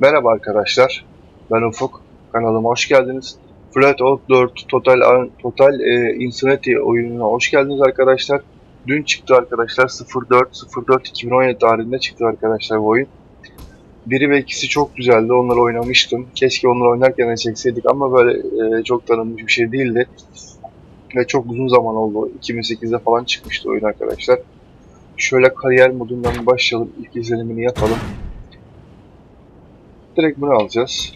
Merhaba arkadaşlar, ben Ufuk. Kanalıma hoş geldiniz. Flat Out 4 Total Total e, Insanity oyununa hoş geldiniz arkadaşlar. Dün çıktı arkadaşlar 04 04 2017 tarihinde çıktı arkadaşlar bu oyun. Biri ve ikisi çok güzeldi. Onları oynamıştım. Keşke onları oynarken de çekseydik ama böyle e, çok tanınmış bir şey değildi. Ve çok uzun zaman oldu. 2008'de falan çıkmıştı oyun arkadaşlar. Şöyle kariyer modundan başlayalım. İlk izlenimini yapalım. Direkt bunu alacağız.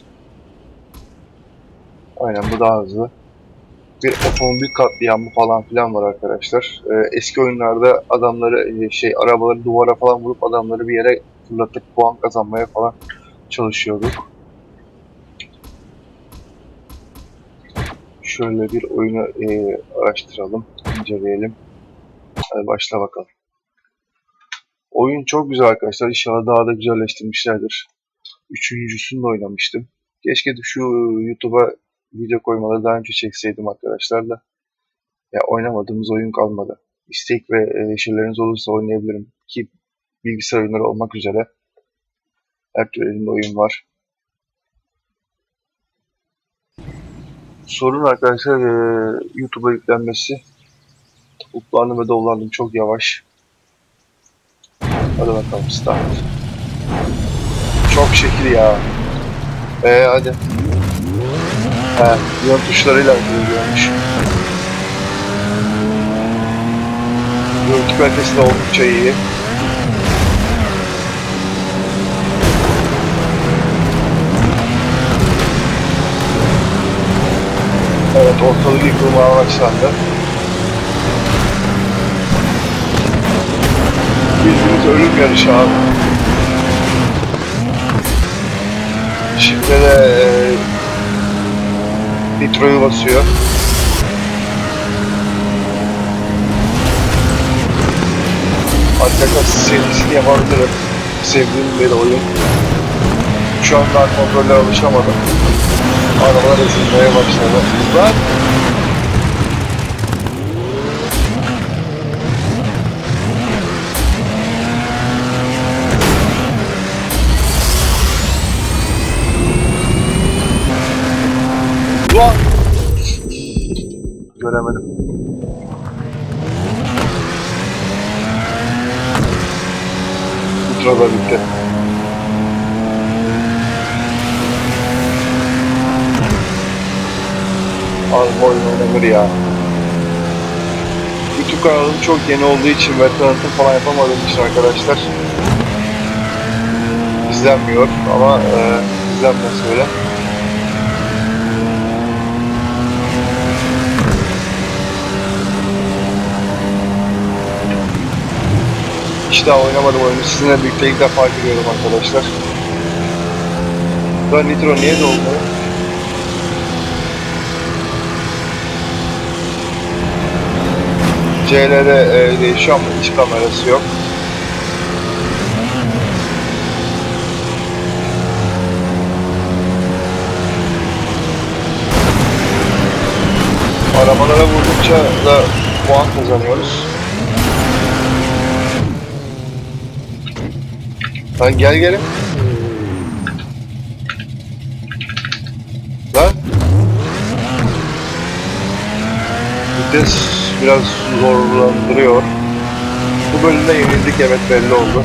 Aynen bu daha hızlı. Bir otomobil katliamı falan filan var arkadaşlar. Ee, eski oyunlarda adamları e, şey arabaları duvara falan vurup adamları bir yere fırlatıp puan kazanmaya falan çalışıyorduk. Şöyle bir oyunu e, araştıralım, inceleyelim. Hadi başla bakalım. Oyun çok güzel arkadaşlar. İnşallah daha da güzelleştirmişlerdir. Üçüncüsünü de oynamıştım. Keşke şu YouTube'a video koymaları daha önce çekseydim arkadaşlar da. Ya oynamadığımız oyun kalmadı. İstek ve e, şeyleriniz olursa oynayabilirim. Ki bilgisayar oyunları olmak üzere. Her türlü elimde oyun var. Sorun arkadaşlar e, YouTube'a yüklenmesi. Uplandım ve dolandım çok yavaş. Hadi bakalım start. Çok şekil ya. Ee hadi. He, yön tuşlarıyla görüyormuş. Görüntü kalitesi de oldukça iyi. Evet, ortalık yıkılmaya başlandı. Bildiğiniz ölüm yarışı abi. Şimdi de e, Nitro'yu basıyor. Arkadaşlar serisini yapabilirim. Sevdiğim bir oyun. Şu an daha kontrolle alışamadım. Arabalar ezilmeye başladı. Lan! Göremedim. Nitro da bitti. Az oyun oynanır ya. YouTube kanalım çok yeni olduğu için ve tanıtım falan yapamadığım için arkadaşlar izlenmiyor ama e, izlenmesi öyle. Hiç daha oynamadım oyunu. Sizinle birlikte ilk defa giriyorum arkadaşlar. Ben Nitro niye dolmuyor? CL'de e, değişiyor ama iç kamerası yok. Arabalara vurdukça da puan kazanıyoruz. Lan gel gelin. Lan. Vites biraz zorlandırıyor. Bu bölümde yenildik evet belli oldu.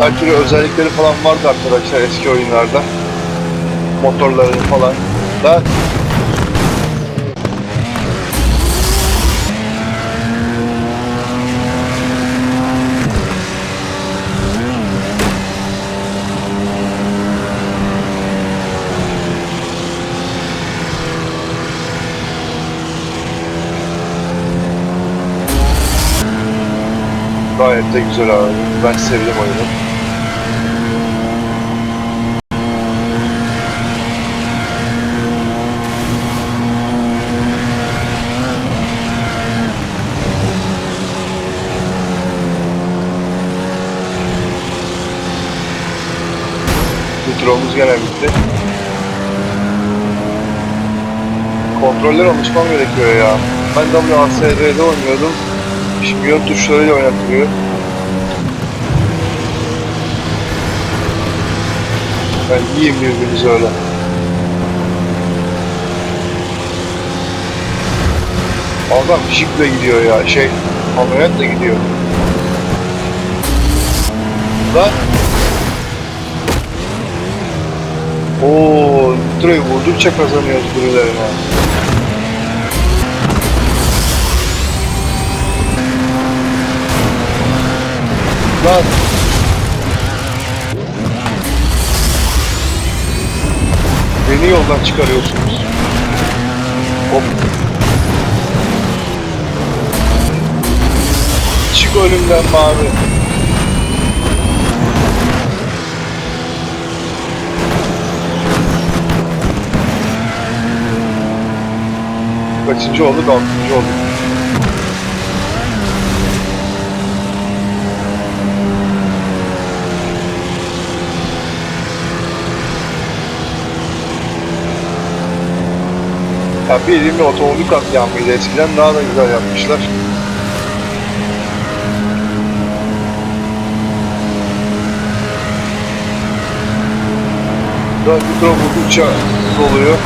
Her türlü özellikleri falan vardı arkadaşlar eski oyunlarda motorları falan da Gayet de güzel abi. Ben sevdim oyunu. Nitromuz gene bitti. kontroller alışmam gerekiyor ya. Ben WASD'de oynuyordum. Şimdi yön tuşlarıyla oynatılıyor. Ben yiyeyim birbirinizi öyle. Adam jiple gidiyor ya şey kamyonetle gidiyor. Lan. Oo, Nitro'yu vurdukça kazanıyoruz birilerine. Lan. Beni yoldan çıkarıyorsunuz. Hop. Çık önümden mavi. Kaçıncı olduk? Altıncı olduk. Ya bir otomobil katliamıydı. Eskiden daha da güzel yapmışlar. Daha mikro vurdukça doluyor.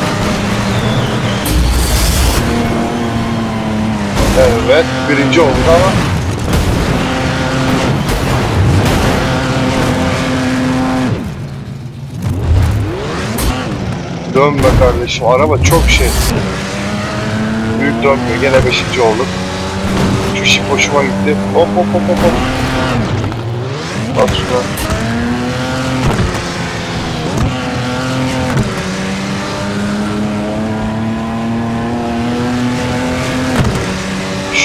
Evet, birinci olduk ama Dönme kardeşim, araba çok şey. Büyük dönmüyor, gene beşinci olduk. Şu şip hoşuma gitti. Hop hop hop hop hop. Bak şuna.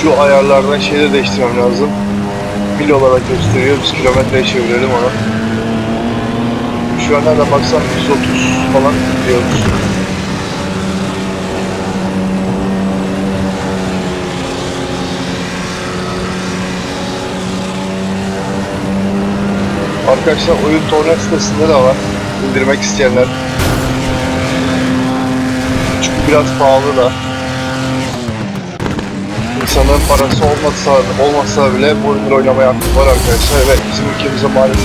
Şu ayarlardan şeyleri değiştirmem lazım. Mil olarak gösteriyor. Biz kilometreye çevirelim onu. Şu an nereden baksan 130 falan gidiyoruz. Arkadaşlar oyun torrent sitesinde de var. İndirmek isteyenler. Çünkü biraz pahalı da. İnsanların parası olmasa, olmasa bile bu oyunları oynamaya hakkı var arkadaşlar. Evet bizim ülkemizde maalesef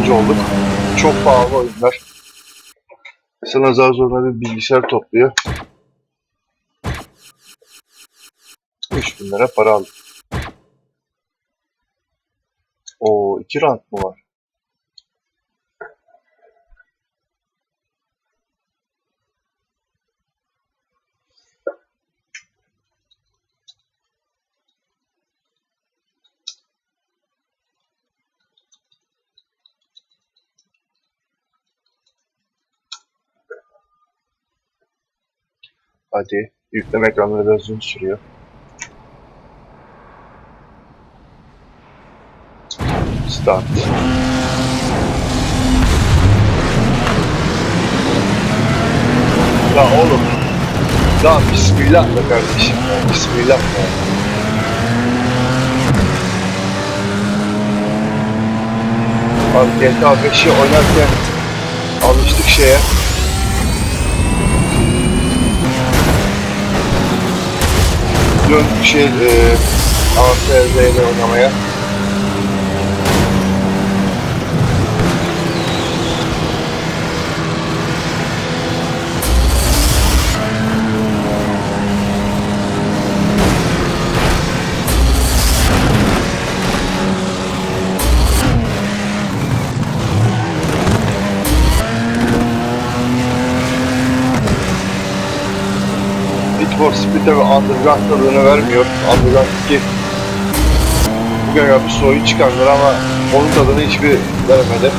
9. olduk. Çok pahalı oyunlar. Sana zar zoruna bir bilgisayar topluyor. 3000 lira para aldım. O iki round mı var? Hadi. Yükleme ekranları biraz uzun sürüyor. Start. Ya oğlum. Ya bismillah be kardeşim. Bismillah be. Abi GTA 5'i oynarken alıştık şeye. Döndük şey e, AFZ ile oynamaya. For Speed'e ve Underground tadını vermiyor. Underground 2 bugün bir soyu çıkardılar ama onun tadını hiçbir veremedi.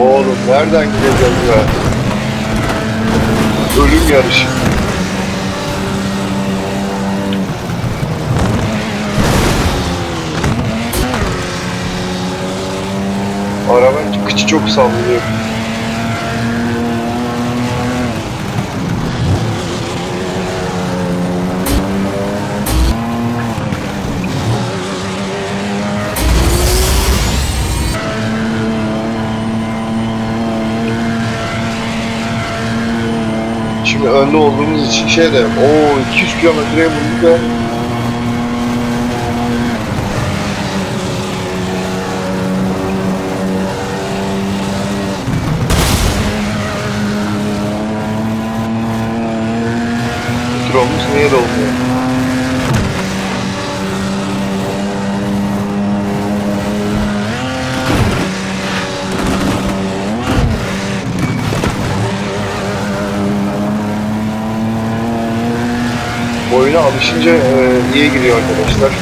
Oğlum nereden gideceğiz be? Ölüm yarışı. Arabanın kıçı çok sallıyor. Şimdi önde olduğumuz için şey de o 200 kilometreye bulduk ve Metromuz niye dolmuyor? Oyuna alışınca e, iyi gidiyor arkadaşlar.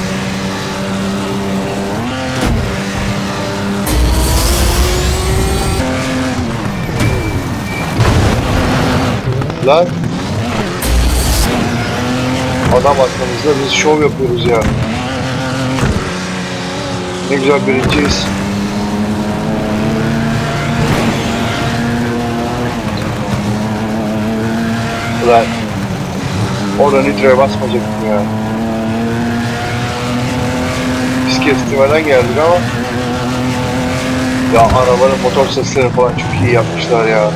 Lan Adam arkamızda biz şov yapıyoruz ya. Ne güzel birinciyiz. Ulan Orada nitroya basmayacaktım ya. Biz kestirmeden geldik ama ya arabanın motor sesleri falan çok iyi yapmışlar ya.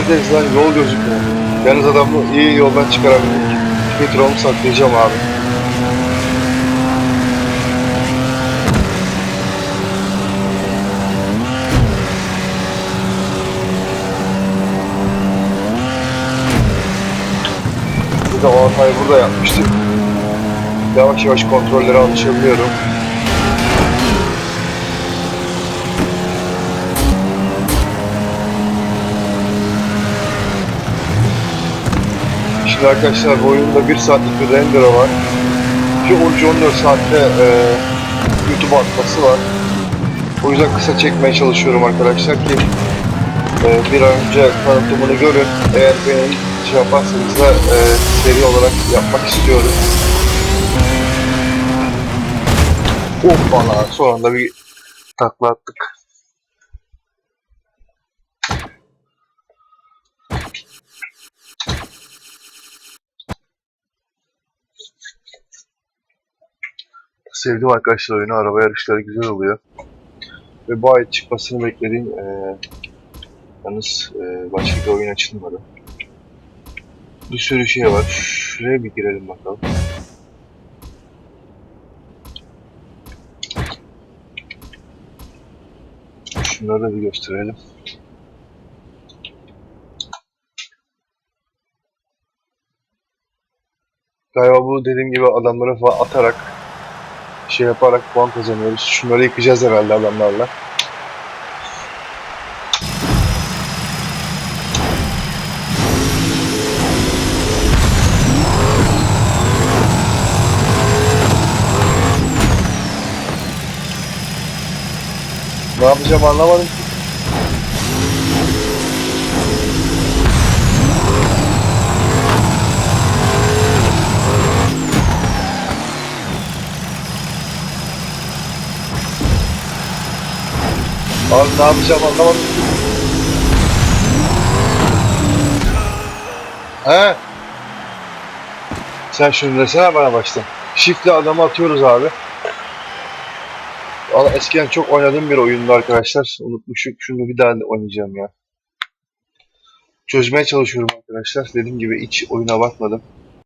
Neredeyiz lan? Yol gözükmüyor. Yalnız adamı iyi yoldan çıkarabildik. Petrolü saklayacağım abi. Bir de o hatayı burada yapmıştık. Yavaş yavaş kontrollere alışabiliyorum. Şimdi arkadaşlar bu oyunda 1 saatlik bir render var. Ki 13-14 saatte e, YouTube atması var. O yüzden kısa çekmeye çalışıyorum arkadaşlar ki e, bir an önce tanıtımını görün. Eğer beni şey yaparsanız da e, seri olarak yapmak istiyorum. Hoppala son anda bir takla attık. Sevdim arkadaşlar oyunu. Araba yarışları güzel oluyor. Ve bu ay çıkmasını beklediğim eee yalnız eee, başka bir oyun açılmadı. Bir sürü şey var. Şuraya bir girelim bakalım. Şunları da bir gösterelim. Galiba bu dediğim gibi adamları falan atarak şey yaparak puan kazanıyoruz. Şunları yıkacağız herhalde adamlarla. Ne yapacağım anlamadım Abi ne yapacağım anlamadım. He? Sen şunu desene bana baştan. Shift'le adamı atıyoruz abi. Valla eskiden çok oynadığım bir oyundu arkadaşlar. Unutmuşum. Şunu bir daha oynayacağım ya. Çözmeye çalışıyorum arkadaşlar. Dediğim gibi hiç oyuna bakmadım.